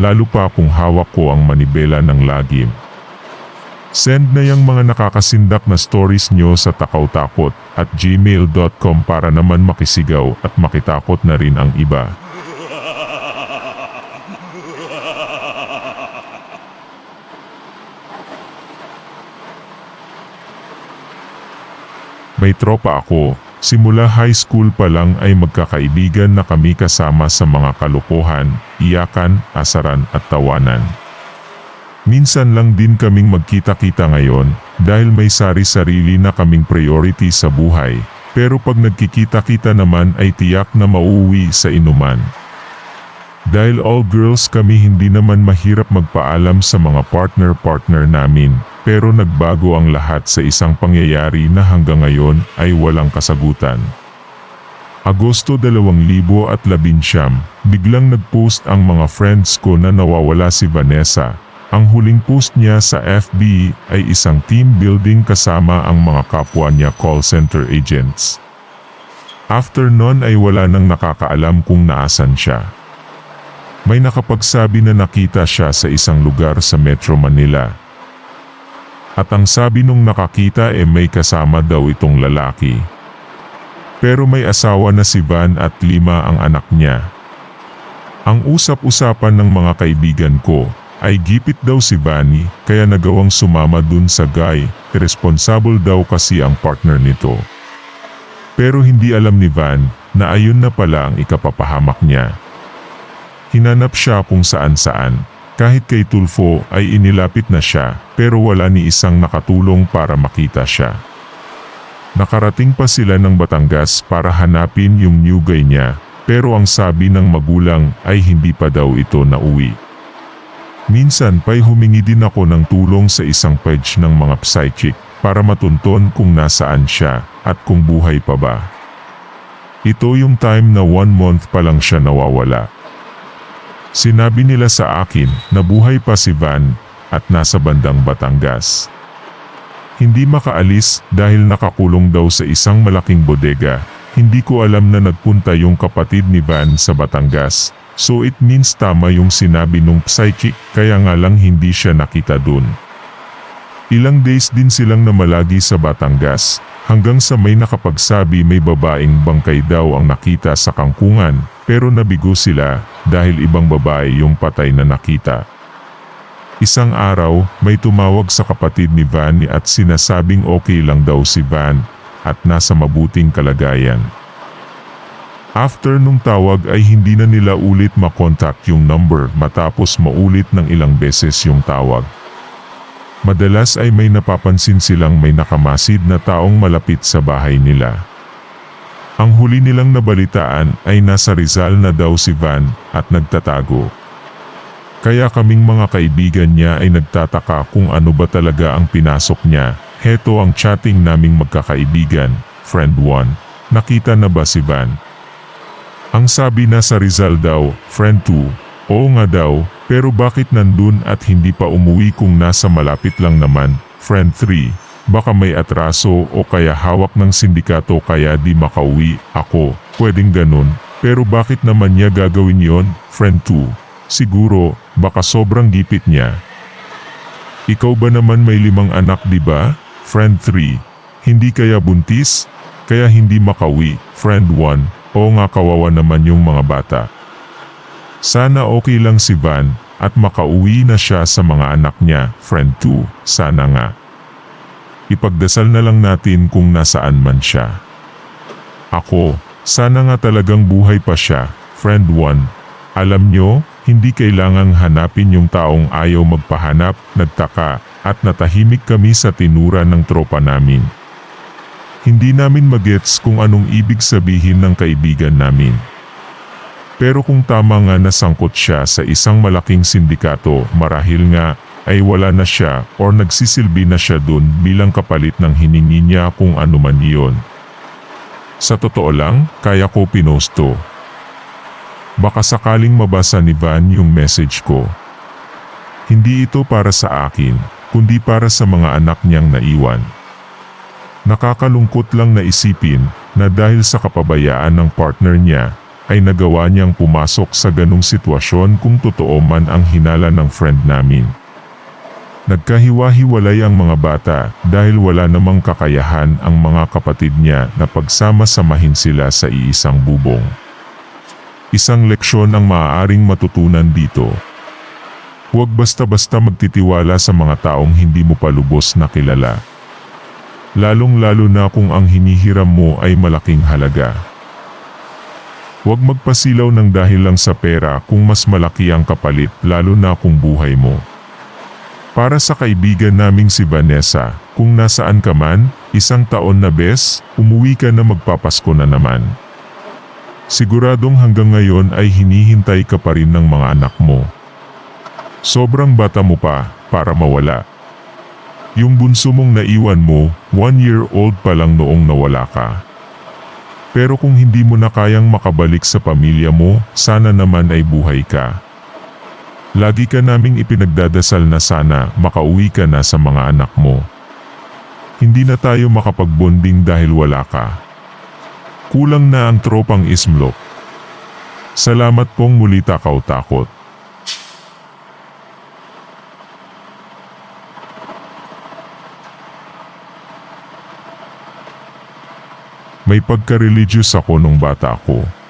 lalo pa kung hawak ko ang manibela ng lagim. Send na yung mga nakakasindak na stories nyo sa takawtakot at gmail.com para naman makisigaw at makitakot na rin ang iba. May tropa ako. Simula high school pa lang ay magkakaibigan na kami kasama sa mga kalokohan, iyakan, asaran at tawanan. Minsan lang din kaming magkita-kita ngayon dahil may sari-sarili na kaming priority sa buhay. Pero pag nagkikita-kita naman ay tiyak na mauuwi sa inuman. Dahil all girls kami hindi naman mahirap magpaalam sa mga partner-partner namin, pero nagbago ang lahat sa isang pangyayari na hanggang ngayon ay walang kasagutan. Agosto 2019, biglang nagpost ang mga friends ko na nawawala si Vanessa. Ang huling post niya sa FB ay isang team building kasama ang mga kapwa niya call center agents. After nun ay wala nang nakakaalam kung naasan siya. May nakapagsabi na nakita siya sa isang lugar sa Metro Manila. At ang sabi nung nakakita e may kasama daw itong lalaki. Pero may asawa na si Van at lima ang anak niya. Ang usap-usapan ng mga kaibigan ko ay gipit daw si Vanny kaya nagawang sumama dun sa guy, irresponsible daw kasi ang partner nito. Pero hindi alam ni Van na ayun na pala ang ikapapahamak niya. Hinanap siya kung saan-saan. Kahit kay Tulfo ay inilapit na siya pero wala ni isang nakatulong para makita siya. Nakarating pa sila ng Batangas para hanapin yung new guy niya pero ang sabi ng magulang ay hindi pa daw ito nauwi. Minsan pa'y humingi din ako ng tulong sa isang page ng mga psychic para matunton kung nasaan siya at kung buhay pa ba. Ito yung time na one month pa lang siya nawawala. Sinabi nila sa akin na buhay pa si Van at nasa bandang Batangas. Hindi makaalis dahil nakakulong daw sa isang malaking bodega. Hindi ko alam na nagpunta yung kapatid ni Van sa Batangas. So it means tama yung sinabi nung psychic kaya nga lang hindi siya nakita dun. Ilang days din silang namalagi sa Batangas hanggang sa may nakapagsabi may babaeng bangkay daw ang nakita sa kangkungan pero nabigo sila dahil ibang babae yung patay na nakita. Isang araw, may tumawag sa kapatid ni Van at sinasabing okay lang daw si Van at nasa mabuting kalagayan. After nung tawag ay hindi na nila ulit makontak yung number matapos maulit ng ilang beses yung tawag. Madalas ay may napapansin silang may nakamasid na taong malapit sa bahay nila. Ang huli nilang nabalitaan ay nasa Rizal na daw si Van at nagtatago. Kaya kaming mga kaibigan niya ay nagtataka kung ano ba talaga ang pinasok niya. Heto ang chatting naming magkakaibigan, friend 1. Nakita na ba si Van? Ang sabi na sa Rizal daw, friend 2. Oo nga daw, pero bakit nandun at hindi pa umuwi kung nasa malapit lang naman, friend 3. Baka may atraso o kaya hawak ng sindikato kaya di makauwi ako, pwedeng ganun. Pero bakit naman niya gagawin yon, friend 2? Siguro, baka sobrang gipit niya. Ikaw ba naman may limang anak di ba? Friend 3. Hindi kaya buntis? Kaya hindi makauwi, friend 1. O nga kawawa naman yung mga bata. Sana okay lang si Van at makauwi na siya sa mga anak niya, friend 2. Sana nga. Ipagdasal na lang natin kung nasaan man siya. Ako, sana nga talagang buhay pa siya, friend 1. Alam nyo, hindi kailangang hanapin yung taong ayaw magpahanap, nagtaka, at natahimik kami sa tinura ng tropa namin. Hindi namin magets kung anong ibig sabihin ng kaibigan namin. Pero kung tama nga nasangkot siya sa isang malaking sindikato, marahil nga ay wala na siya or nagsisilbi na siya dun bilang kapalit ng hiningi niya kung ano man iyon. Sa totoo lang, kaya ko pinosto. Baka sakaling mabasa ni Van yung message ko. Hindi ito para sa akin, kundi para sa mga anak niyang naiwan. Nakakalungkot lang na isipin na dahil sa kapabayaan ng partner niya, ay nagawa niyang pumasok sa ganong sitwasyon kung totoo man ang hinala ng friend namin. Nagkahiwa-hiwalay ang mga bata dahil wala namang kakayahan ang mga kapatid niya na pagsama-samahin sila sa iisang bubong. Isang leksyon ang maaaring matutunan dito. Huwag basta-basta magtitiwala sa mga taong hindi mo pa lubos na kilala. Lalong-lalo na kung ang hinihiram mo ay malaking halaga. Huwag magpasilaw ng dahil lang sa pera kung mas malaki ang kapalit lalo na kung buhay mo. Para sa kaibigan naming si Vanessa, kung nasaan ka man, isang taon na bes, umuwi ka na magpapasko na naman. Siguradong hanggang ngayon ay hinihintay ka pa rin ng mga anak mo. Sobrang bata mo pa, para mawala. Yung bunso mong naiwan mo, one year old pa lang noong nawala ka. Pero kung hindi mo na kayang makabalik sa pamilya mo, sana naman ay buhay ka. Lagi ka naming ipinagdadasal na sana makauwi ka na sa mga anak mo. Hindi na tayo makapagbonding dahil wala ka. Kulang na ang tropang ismlok. Salamat pong muli takaw takot. May pagka-religious ako nung bata ako.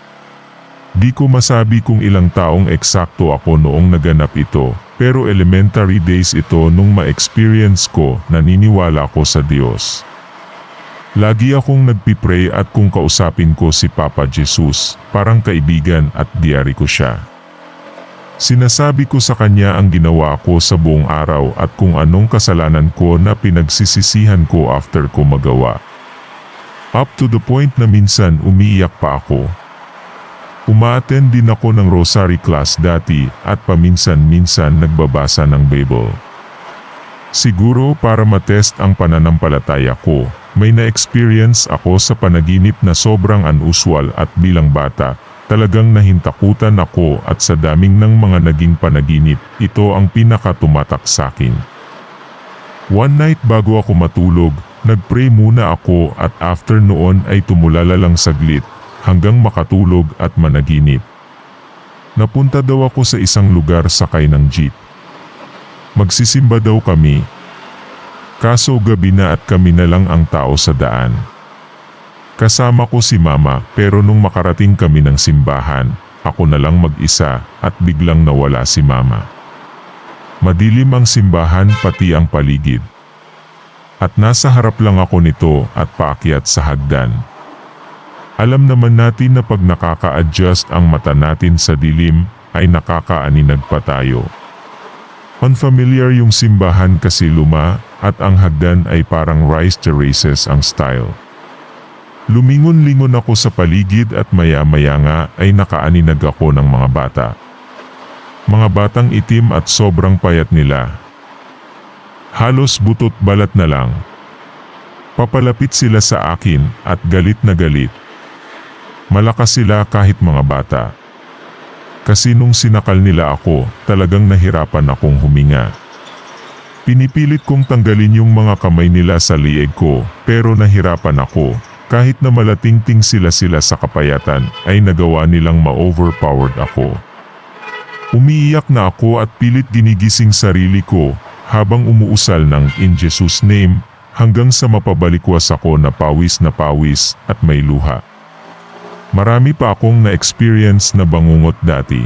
Di ko masabi kung ilang taong eksakto ako noong naganap ito, pero elementary days ito nung ma-experience ko naniniwala ko sa Diyos. Lagi akong nagpipray at kung kausapin ko si Papa Jesus, parang kaibigan at diary ko siya. Sinasabi ko sa kanya ang ginawa ko sa buong araw at kung anong kasalanan ko na pinagsisisihan ko after ko magawa. Up to the point na minsan umiiyak pa ako. Umaattend din ako ng rosary class dati at paminsan-minsan nagbabasa ng Bible. Siguro para matest ang pananampalataya ko, may na-experience ako sa panaginip na sobrang unusual at bilang bata, talagang nahintakutan ako at sa daming ng mga naging panaginip, ito ang pinakatumatak sa akin. One night bago ako matulog, nagpray muna ako at after noon ay tumulala lang saglit hanggang makatulog at managinip. Napunta daw ako sa isang lugar sakay ng jeep. Magsisimba daw kami. Kaso gabi na at kami na lang ang tao sa daan. Kasama ko si mama pero nung makarating kami ng simbahan, ako na lang mag-isa at biglang nawala si mama. Madilim ang simbahan pati ang paligid. At nasa harap lang ako nito at paakyat sa hagdan. Alam naman natin na pag nakaka-adjust ang mata natin sa dilim, ay nakakaaninag pa tayo. Unfamiliar yung simbahan kasi luma at ang hagdan ay parang rice terraces ang style. Lumingon-lingon ako sa paligid at maya-maya nga ay nakaaninag ako ng mga bata. Mga batang itim at sobrang payat nila. Halos butot balat na lang. Papalapit sila sa akin at galit na galit. Malakas sila kahit mga bata. Kasi nung sinakal nila ako, talagang nahirapan akong huminga. Pinipilit kong tanggalin yung mga kamay nila sa lieg ko, pero nahirapan ako. Kahit na malatingting sila-sila sa kapayatan, ay nagawa nilang ma-overpowered ako. Umiiyak na ako at pilit ginigising sarili ko, habang umuusal ng In Jesus' name, hanggang sa mapabalikwas ako na pawis na pawis at may luha. Marami pa akong na-experience na bangungot dati.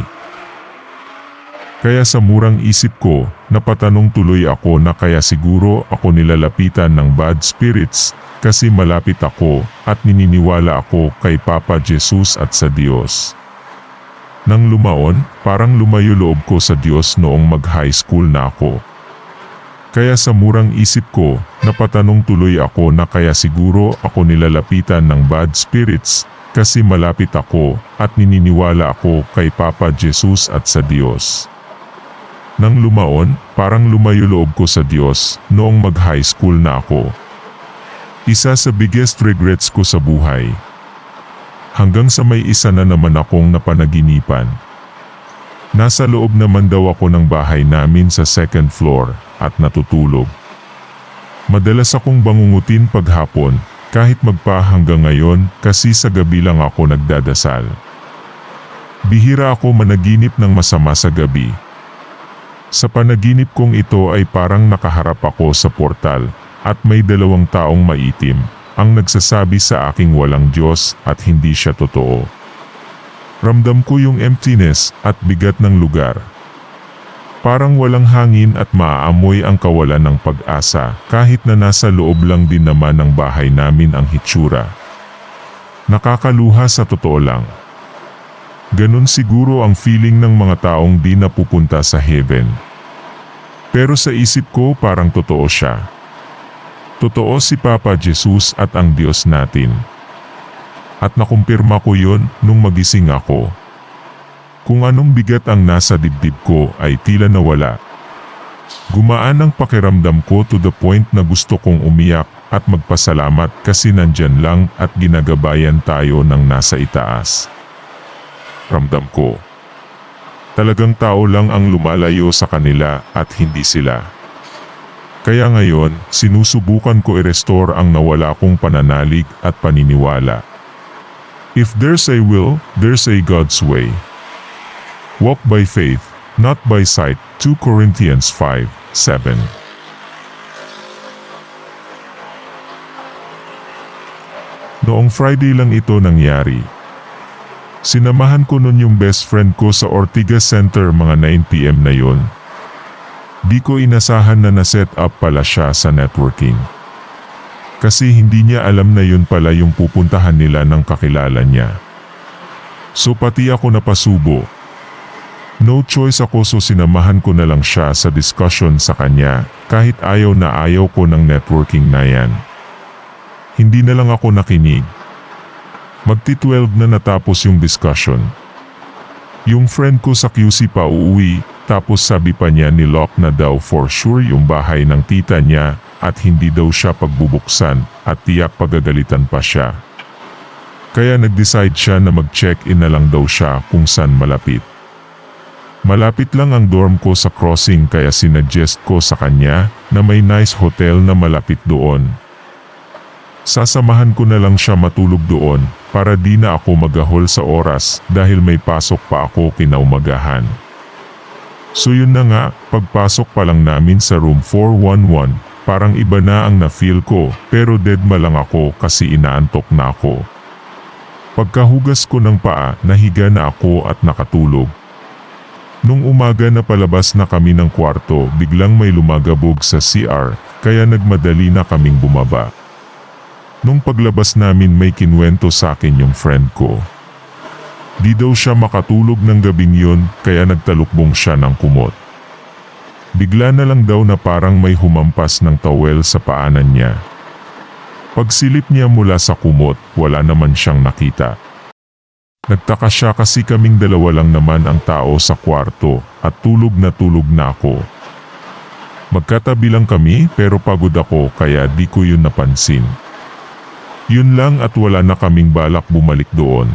Kaya sa murang isip ko, napatanong tuloy ako na kaya siguro ako nilalapitan ng bad spirits kasi malapit ako at nininiwala ako kay Papa Jesus at sa Diyos. Nang lumaon, parang lumayo loob ko sa Diyos noong mag-high school na ako. Kaya sa murang isip ko, napatanong tuloy ako na kaya siguro ako nilalapitan ng bad spirits kasi malapit ako at nininiwala ako kay Papa Jesus at sa Diyos. Nang lumaon, parang lumayo loob ko sa Diyos noong mag-high school na ako. Isa sa biggest regrets ko sa buhay. Hanggang sa may isa na naman akong napanaginipan. Nasa loob naman daw ako ng bahay namin sa second floor at natutulog. Madalas akong bangungutin paghapon kahit magpa hanggang ngayon kasi sa gabi lang ako nagdadasal. Bihira ako managinip ng masama sa gabi. Sa panaginip kong ito ay parang nakaharap ako sa portal at may dalawang taong maitim ang nagsasabi sa aking walang Diyos at hindi siya totoo. Ramdam ko yung emptiness at bigat ng lugar. Parang walang hangin at maaamoy ang kawalan ng pag-asa kahit na nasa loob lang din naman ng bahay namin ang hitsura. Nakakaluha sa totoo lang. Ganon siguro ang feeling ng mga taong di napupunta sa heaven. Pero sa isip ko parang totoo siya. Totoo si Papa Jesus at ang Diyos natin. At nakumpirma ko yon nung magising ako. Kung anong bigat ang nasa dibdib ko ay tila nawala. Gumaan ang pakiramdam ko to the point na gusto kong umiyak at magpasalamat kasi nandyan lang at ginagabayan tayo ng nasa itaas. Ramdam ko. Talagang tao lang ang lumalayo sa kanila at hindi sila. Kaya ngayon, sinusubukan ko i-restore ang nawala kong pananalig at paniniwala. If there's a will, there's a God's way. Walk by faith, not by sight. 2 Corinthians 5, 7. Noong Friday lang ito nangyari. Sinamahan ko nun yung best friend ko sa Ortigas Center mga 9pm na yon. Di ko inasahan na na-set up pala siya sa networking. Kasi hindi niya alam na yun pala yung pupuntahan nila ng kakilala niya. So pati ako napasubo. No choice ako so sinamahan ko na lang siya sa discussion sa kanya kahit ayaw na ayaw ko ng networking na yan. Hindi na lang ako nakinig. Magti-12 na natapos yung discussion. Yung friend ko sa QC pa uuwi, tapos sabi pa niya ni Locke na daw for sure yung bahay ng tita niya at hindi daw siya pagbubuksan at tiyak pagagalitan pa siya. Kaya nag-decide siya na mag-check-in na lang daw siya kung saan malapit. Malapit lang ang dorm ko sa crossing kaya sinuggest ko sa kanya na may nice hotel na malapit doon. Sasamahan ko na lang siya matulog doon para di na ako magahol sa oras dahil may pasok pa ako kinaumagahan. So yun na nga, pagpasok pa lang namin sa room 411, parang iba na ang na-feel ko pero deadma lang ako kasi inaantok na ako. Pagkahugas ko ng paa, nahiga na ako at nakatulog. Nung umaga na palabas na kami ng kwarto, biglang may lumagabog sa CR, kaya nagmadali na kaming bumaba. Nung paglabas namin may kinwento sa akin yung friend ko. Di daw siya makatulog ng gabing yun kaya nagtalukbong siya ng kumot. Bigla na lang daw na parang may humampas ng towel sa paanan niya. Pagsilip niya mula sa kumot, wala naman siyang nakita. Nagtaka siya kasi kaming dalawa lang naman ang tao sa kwarto at tulog na tulog na ako. Magkatabi lang kami pero pagod ako kaya di ko yun napansin. Yun lang at wala na kaming balak bumalik doon.